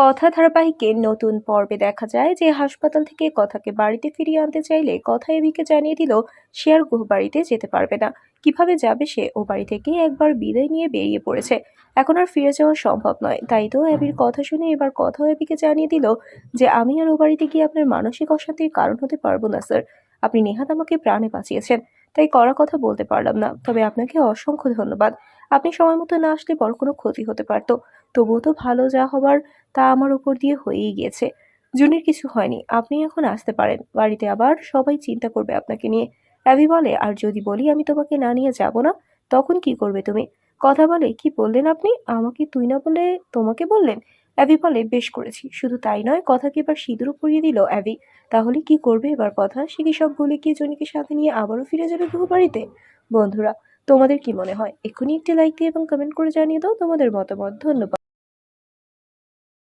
কথা ধারাবাহিকের নতুন পর্বে দেখা যায় যে হাসপাতাল থেকে কথাকে বাড়িতে ফিরিয়ে আনতে চাইলে কথা এবিকে জানিয়ে দিল, সে আর বাড়িতে যেতে পারবে না। কীভাবে যাবে সে? ও বাড়ি থেকে একবার বিদায় নিয়ে বেরিয়ে পড়েছে। এখন আর ফিরে যাওয়া সম্ভব নয়। তাই তো অ্যাবির কথা শুনে এবার কথা অ্যাবিকে জানিয়ে দিল যে, আমি আর ও বাড়িতে গিয়ে আপনার মানসিক অশান্তির কারণ হতে পারব না, স্যার। আপনি নেহাত আমাকে প্রাণে বাঁচিয়েছেন। তাই করা কথা বলতে পারলাম না। তবে আপনাকে অসংখ্য ধন্যবাদ। আপনি সময় মতো না আসলে বড় কোনো ক্ষতি হতে পারতো। তবুও তো ভালো যা হবার তা আমার উপর দিয়ে হয়েই গিয়েছে। জুনির কিছু হয়নি, আপনি এখন আসতে পারেন। বাড়িতে আবার সবাই চিন্তা করবে আপনাকে নিয়ে। অ্যাভি বলে, আর যদি বলি আমি তোমাকে না নিয়ে যাব না, তখন কি করবে তুমি? কথা বলে, কি বললেন আপনি? আমাকে তুই না বলে তোমাকে বললেন? অ্যাভি বলে, বেশ করেছি, শুধু তাই নয়, কথাকে এবার সিঁদুরও পরিয়ে দিল অ্যাভি। তাহলে কি করবে এবার কথা? সে কি সব ভুলে গিয়ে জনিকে সাথে নিয়ে আবারও ফিরে যাবে বহু বাড়িতে? বন্ধুরা তোমাদের কি মনে হয়? এক্ষুনি একটি লাইক দিয়ে এবং কমেন্ট করে জানিয়ে দাও। তোমাদের মতামত ধন্যবাদ।